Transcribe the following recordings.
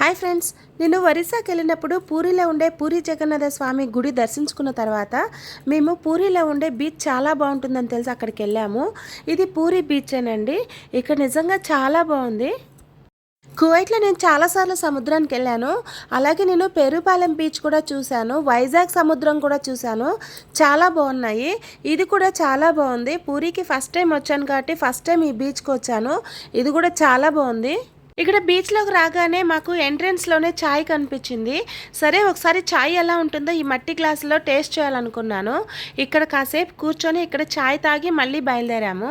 Hi friends నేను ఒరిస్సాకి వెళ్ళినప్పుడు పూరిలో ఉండే పూరి జగన్నాథ స్వామి గుడి దర్శించుకున్న తర్వాత మేము పూరిలో ఉండే బీచ్ చాలా బాగుంటుందని తెలిసి అక్కడికి వెళ్ళాము. ఇది పూరి బీచ్ అండి ఇక్కడ నిజంగా చాలా బాగుంది. కువైట్లో నేను చాలాసార్లు సముద్రానికి వెళ్ళాను. అలాగే నేను పెరుపాలెం బీచ్ కూడా చూశాను. వైజాగ్ సముద్రం కూడా చూశాను. చాలా బాగున్నాయి. ఇది కూడా చాలా బాగుంది. పూరికి ఫస్ట్ టైం వచ్చాను కాబట్టి ఫస్ట్ టైం ఈ బీచ్కి వచ్చాను. ఇది కూడా చాలా బాగుంది. ఇక్కడ బీచ్లోకి రాగానే మాకు ఎంట్రెన్స్లోనే ఛాయ్ కనిపించింది. సరే ఒకసారి ఛాయ్ ఎలా ఉంటుందో ఈ మట్టి గ్లాసులో టేస్ట్ చేయాలనుకున్నాను. ఇక్కడ కాసేపు కూర్చొని ఇక్కడ ఛాయ్ తాగి మళ్ళీ బయలుదేరాము.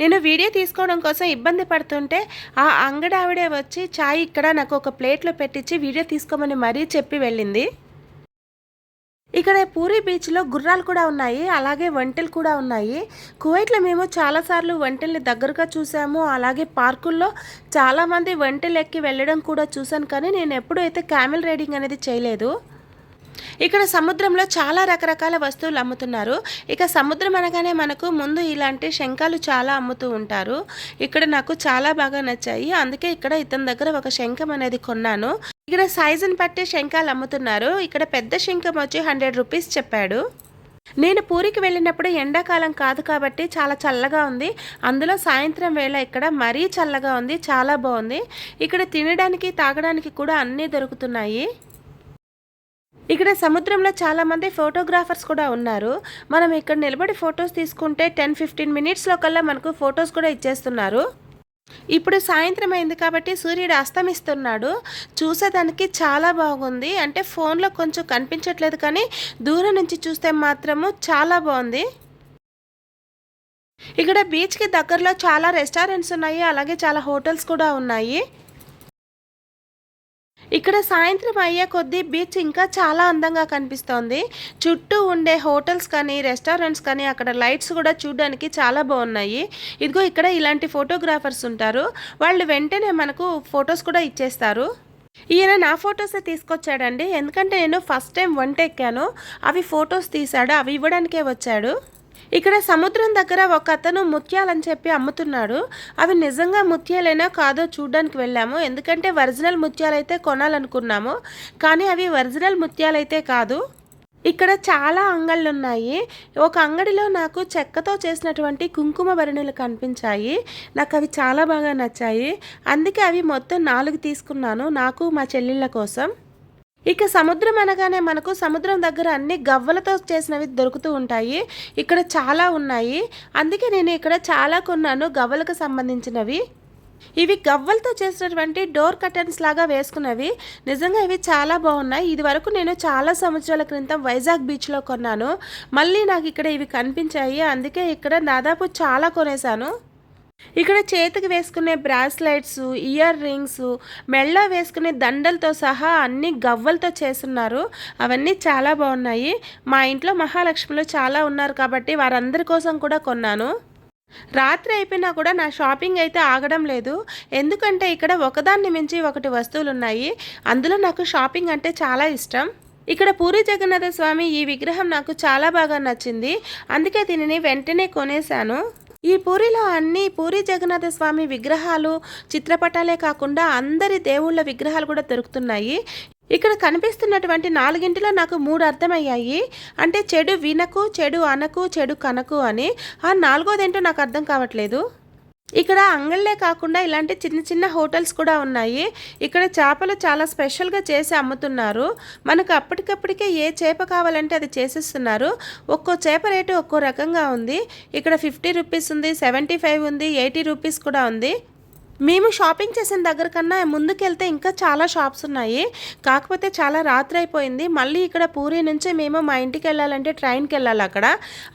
నేను వీడియో తీసుకోవడం కోసం ఇబ్బంది పడుతుంటే ఆ అంగడావిడే వచ్చి ఛాయ్ ఇక్కడ నాకు ఒక ప్లేట్లో పెట్టించి వీడియో తీసుకోమని మరీ చెప్పి వెళ్ళింది. ఇక్కడ పూరి బీచ్లో గుర్రాలు కూడా ఉన్నాయి అలాగే వంటలు కూడా ఉన్నాయి. కువైట్లో మేము చాలాసార్లు వంటల్ని దగ్గరగా చూసాము అలాగే పార్కుల్లో చాలామంది వంటలు ఎక్కి వెళ్ళడం కూడా చూశాను కానీ నేను ఎప్పుడూ అయితే క్యామెల్ రైడింగ్ అనేది చేయలేదు. ఇక్కడ సముద్రంలో చాలా రకరకాల వస్తువులు అమ్ముతున్నారు. ఇక సముద్రం అనగానే మనకు ముందు ఇలాంటి శంఖాలు చాలా అమ్ముతూ ఉంటారు. ఇక్కడ నాకు చాలా బాగా నచ్చాయి అందుకే ఇక్కడ ఇతని దగ్గర ఒక శంఖం అనేది కొన్నాను. ఇక్కడ సైజుని బట్టి శంఖాలు అమ్ముతున్నారు. ఇక్కడ పెద్ద శంఖం వచ్చి హండ్రెడ్ రూపీస్ చెప్పాడు. నేను పూరికి వెళ్ళినప్పుడు ఎండాకాలం కాదు కాబట్టి చాలా చల్లగా ఉంది. అందులో సాయంత్రం వేళ ఇక్కడ మరీ చల్లగా ఉంది చాలా బాగుంది. ఇక్కడ తినడానికి తాగడానికి కూడా అన్నీ దొరుకుతున్నాయి. ఇక్కడ సముద్రంలో చాలామంది ఫోటోగ్రాఫర్స్ కూడా ఉన్నారు. మనం ఇక్కడ నిలబడి ఫొటోస్ తీసుకుంటే టెన్ ఫిఫ్టీన్ మినిట్స్లో కల్లా మనకు ఫొటోస్ కూడా ఇచ్చేస్తున్నారు. ఇప్పుడు సాయంత్రం అయింది కాబట్టి సూర్యుడు అస్తమిస్తున్నాడు. చూసేదానికి చాలా బాగుంది. అంటే ఫోన్లో కొంచెం కనిపించట్లేదు కానీ దూరం నుంచి చూస్తే మాత్రము చాలా బాగుంది. ఇక్కడ బీచ్కి దగ్గరలో చాలా రెస్టారెంట్స్ ఉన్నాయి. అలాగే చాలా హోటల్స్ కూడా ఉన్నాయి. ఇక్కడ సాయంత్రం అయ్యే కొద్దీ బీచ్ ఇంకా చాలా అందంగా కనిపిస్తోంది. చుట్టూ ఉండే హోటల్స్ కానీ రెస్టారెంట్స్ కానీ అక్కడ లైట్స్ కూడా చూడడానికి చాలా బాగున్నాయి. ఇదిగో ఇక్కడ ఇలాంటి ఫోటోగ్రాఫర్స్ ఉంటారు. వాళ్ళు వెంటనే మనకు ఫొటోస్ కూడా ఇచ్చేస్తారు. ఈయన నా ఫొటోసే తీసుకొచ్చాడండి. ఎందుకంటే నేను ఫస్ట్ టైం వంట ఎక్కాను. అవి ఫొటోస్ తీశాడు. అవి ఇవ్వడానికే వచ్చాడు. ఇక్కడ సముద్రం దగ్గర ఒక అతను ముత్యాలని చెప్పి అమ్ముతున్నాడు. అవి నిజంగా ముత్యాలైనా కాదో చూడడానికి వెళ్ళాము. ఎందుకంటే ఒరిజినల్ ముత్యాలైతే కొనాలనుకున్నాము. కానీ అవి ఒరిజినల్ ముత్యాలైతే కాదు. ఇక్కడ చాలా అంగళ్ళు ఉన్నాయి ఒక అంగడిలో నాకు చెక్కతో చేసినటువంటి కుంకుమ భరణులు కనిపించాయి. నాకు అవి చాలా బాగా నచ్చాయి. అందుకే అవి మొత్తం నాలుగు తీసుకున్నాను. నాకు మా చెల్లెళ్ళ కోసం. ఇక సముద్రం అనగానే మనకు సముద్రం దగ్గర అన్ని గవ్వలతో చేసినవి దొరుకుతూ ఉంటాయి. ఇక్కడ చాలా ఉన్నాయి. అందుకే నేను ఇక్కడ చాలా కొన్నాను గవ్వలకు సంబంధించినవి. ఇవి గవ్వలతో చేసినటువంటి డోర్ కర్టన్స్ లాగా వేసుకున్నవి. నిజంగా ఇవి చాలా బాగున్నాయి. ఇది వరకు నేను చాలా సంవత్సరాల క్రితం వైజాగ్ బీచ్లో కొన్నాను. మళ్ళీ నాకు ఇక్కడ ఇవి కనిపించాయి. అందుకే ఇక్కడ దాదాపు చాలా కొనేసాను ఇక్కడ చేతికి వేసుకునే బ్రాస్లెట్స్ ఇయర్ రింగ్స్ మెళ్ళ వేసుకునే దండలతో సహా అన్ని గవ్వలతో చేస్తున్నారు. అవన్నీ చాలా బాగున్నాయి. మా ఇంట్లో మహాలక్ష్మిలో చాలా ఉన్నారు కాబట్టి వారందరి కోసం కూడా కొన్నాను. రాత్రి అయిపోయినా కూడా నా షాపింగ్ అయితే ఆగడం లేదు. ఎందుకంటే ఇక్కడ ఒకదాన్ని మించి ఒకటి వస్తువులు ఉన్నాయి అందులో నాకు షాపింగ్ అంటే చాలా ఇష్టం. ఇక్కడ పూరి జగన్నాథ స్వామి ఈ విగ్రహం నాకు చాలా బాగా నచ్చింది. అందుకే దీనిని వెంటనే కొనేశాను. ఈ పూరిలో అన్ని పూరి జగన్నాథ స్వామి విగ్రహాలు చిత్రపటాలే కాకుండా అందరి దేవుళ్ళ విగ్రహాలు కూడా దొరుకుతున్నాయి. ఇక్కడ కనిపిస్తున్నటువంటి నాలుగింటిలో నాకు మూడు అర్థమయ్యాయి. అంటే చెడు వినకు చెడు అనకు చెడు కనకు అని. ఆ నాలుగోదేంటో నాకు అర్థం కావట్లేదు. ఇక్కడ అంగళ్ళే కాకుండా ఇలాంటి చిన్న చిన్న హోటల్స్ కూడా ఉన్నాయి. ఇక్కడ చేపలు చాలా స్పెషల్గా చేసి అమ్ముతున్నారు. మనకు అప్పటికప్పటికే ఏ చేప కావాలంటే అది చేసేస్తున్నారు. ఒక్కో చేప రేటు ఒక్కో రకంగా ఉంది. ఇక్కడ ఫిఫ్టీ రూపీస్ ఉంది సెవెంటీ ఫైవ్ ఉంది ఎయిటీ రూపీస్ కూడా ఉంది. మేము షాపింగ్ చేసిన దగ్గర కన్నా ముందుకెళ్తే ఇంకా చాలా షాప్స్ ఉన్నాయి. కాకపోతే చాలా రాత్రి అయిపోయింది. మళ్ళీ ఇక్కడ పూరి నుంచి మేము మా ఇంటికి వెళ్ళాలంటే ట్రైన్కి వెళ్ళాలి అక్కడ.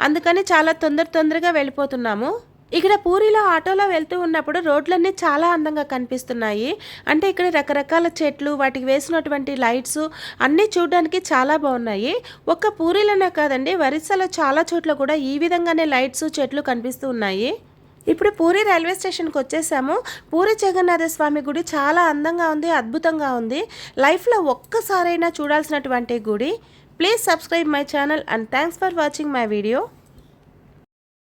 అందుకని చాలా తొందర తొందరగా వెళ్ళిపోతున్నాము. ఇక్కడ పూరిలో ఆటోలో వెళ్తూ ఉన్నప్పుడు రోడ్లన్నీ చాలా అందంగా కనిపిస్తున్నాయి. అంటే ఇక్కడ రకరకాల చెట్లు వాటికి వేసినటువంటి లైట్స్ అన్నీ చూడడానికి చాలా బాగున్నాయి. ఒక్క పూరిలోనే కాదండి వరిసలో చాలా చోట్ల కూడా ఈ విధంగానే లైట్స్ చెట్లు కనిపిస్తూ ఉన్నాయి. ఇప్పుడు పూరి రైల్వే స్టేషన్కి వచ్చేసాము. పూరి జగన్నాథ స్వామి గుడి చాలా అందంగా ఉంది అద్భుతంగా ఉంది. లైఫ్లో ఒక్కసారైనా చూడాల్సినటువంటి గుడి. Please subscribe my channel and thanks for watching my video.